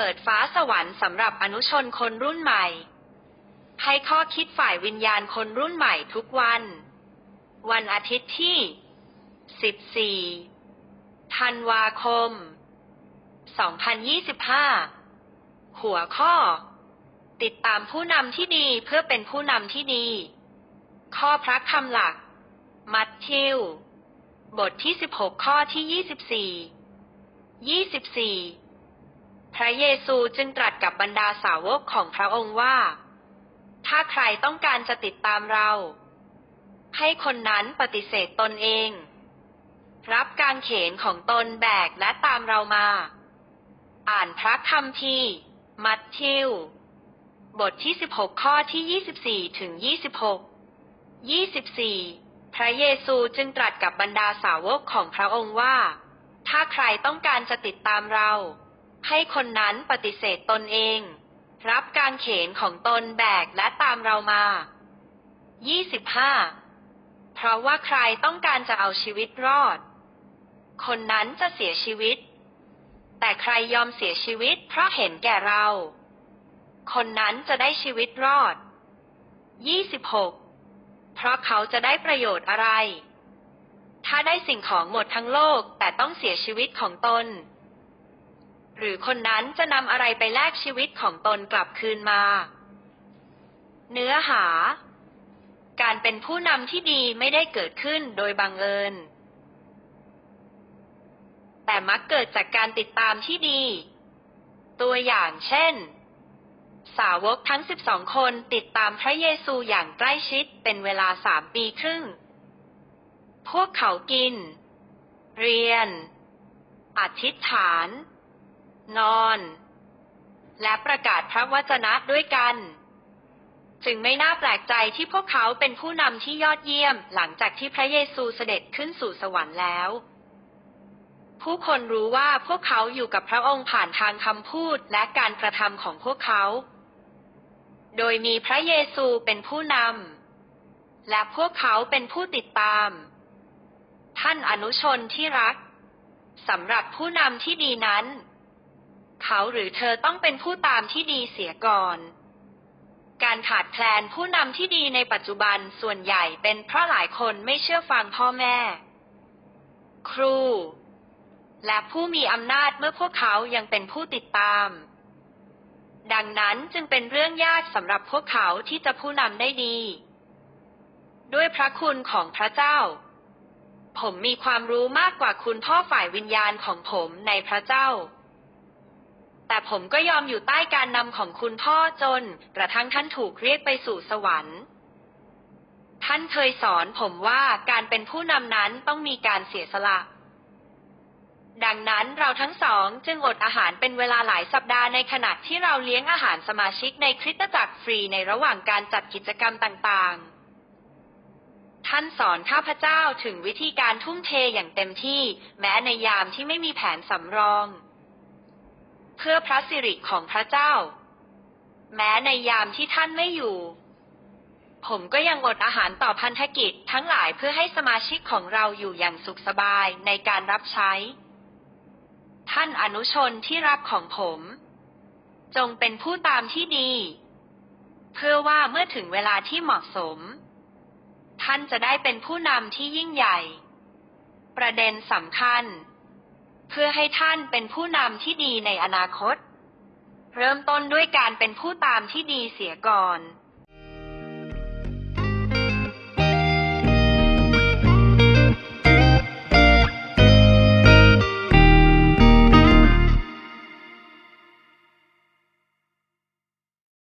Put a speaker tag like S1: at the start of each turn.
S1: เปิดฟ้าสวรรค์สำหรับอนุชนคนรุ่นใหม่ ให้ข้อคิดฝ่ายวิญญาณคนรุ่นใหม่ทุกวัน วันอาทิตย์ที่ 14 ธันวาคม 2025 หัวข้อ ติดตามผู้นำที่ดีเพื่อเป็นผู้นำที่ดี ข้อพระคำหลัก มัทธิว บทที่ 16 ข้อที่ 24 24 พระเยซูจึงตรัสกับบรรดาสาวกของพระองค์ว่า ถ้าใครต้องการจะติดตามเรา ให้คนนั้นปฏิเสธตนเอง รับกางเขนของตนแบกและตามเรามา อ่านพระคัมภีร์มัทธิว บทที่ 16 ข้อที่ 24 ถึง 26 24 พระเยซูจึงตรัสกับบรรดาสาวกของพระองค์ว่า ถ้าใครต้องการจะติดตามเรา ให้คนนั้นปฏิเสธตนเอง รับกางเขนของตนแบกและตามเรามา 25 เพราะว่าใครต้องการจะเอาชีวิตรอด คนนั้นจะเสียชีวิต แต่ใครยอมเสียชีวิตเพราะเห็นแก่เรา คนนั้นจะได้ชีวิตรอด 26 เพราะเขาจะได้ประโยชน์อะไร ถ้าได้สิ่งของหมดทั้งโลกแต่ต้องเสียชีวิตของตน หรือคนนั้นจะนำอะไรไปแลกชีวิตของตนกลับคืนมา เนื้อหา การเป็นผู้นำที่ดีไม่ได้เกิดขึ้นโดยบังเอิญ แต่มักเกิดจากการติดตามที่ดี ตัวอย่างเช่น สาวกทั้ง 12 คนติดตามพระเยซูอย่างใกล้ชิดเป็นเวลาสามปีครึ่ง พวกเขากิน เรียน อธิษฐาน นอน และประกาศพระวจนะด้วยกัน จึงไม่น่าแปลกใจที่พวกเขาเป็นผู้นำที่ยอดเยี่ยม หลังจากที่พระเยซูเสด็จขึ้นสู่สวรรค์แล้ว ผู้คนรู้ว่าพวกเขาอยู่กับพระองค์ผ่านทางคำพูดและการกระทำของพวกเขา โดยมีพระเยซูเป็นผู้นำและพวกเขาเป็นผู้ติดตาม ท่านอนุชนที่รักสำหรับผู้นำที่ดีนั้น เขาหรือเธอต้องเป็นผู้ตามที่ดีเสียก่อน การขาดแคลนผู้นำที่ดีในปัจจุบันส่วนใหญ่เป็นเพราะหลายคนไม่เชื่อฟังพ่อแม่ ครู และผู้มีอำนาจเมื่อพวกเขายังเป็นผู้ติดตาม ดังนั้นจึงเป็นเรื่องยากสำหรับพวกเขาที่จะผู้นำได้ดี ด้วยพระคุณของพระเจ้าผมมีความรู้มากกว่าคุณพ่อฝ่ายวิญญาณของผมในพระเจ้า แต่ผมก็ยอมอยู่ใต้การนำของคุณพ่อจน กระทั่งท่านถูกเรียกไปสู่สวรรค์ ท่านเคยสอนผมว่าการเป็นผู้นำนั้นต้องมีการเสียสละ ดังนั้นเราทั้งสองจึงอดอาหารเป็นเวลาหลายสัปดาห์ในขณะที่เราเลี้ยงอาหารสมาชิกในคริสตจักรฟรีในระหว่างการจัดกิจกรรมต่างๆท่านสอนข้าพเจ้าถึงวิธีการทุ่มเทอย่างเต็มที่ แม้ในยามที่ไม่มีแผนสำรอง เพื่อพระสิริของพระเจ้า แม้ในยามที่ท่านไม่อยู่ ผมก็ยังอดอาหารต่อพันธกิจทั้งหลายเพื่อให้สมาชิกของเราอยู่อย่างสุขสบายในการรับใช้ ท่านอนุชนที่รับของผม จงเป็นผู้ตามที่ดี เพื่อว่าเมื่อถึงเวลาที่เหมาะสม ท่านจะได้เป็นผู้นำที่ยิ่งใหญ่ ประเด็นสำคัญ เพื่อให้ท่านเป็นผู้นำที่ดีในอนาคต เริ่มต้นด้วยการเป็นผู้ตามที่ดีเสียก่อน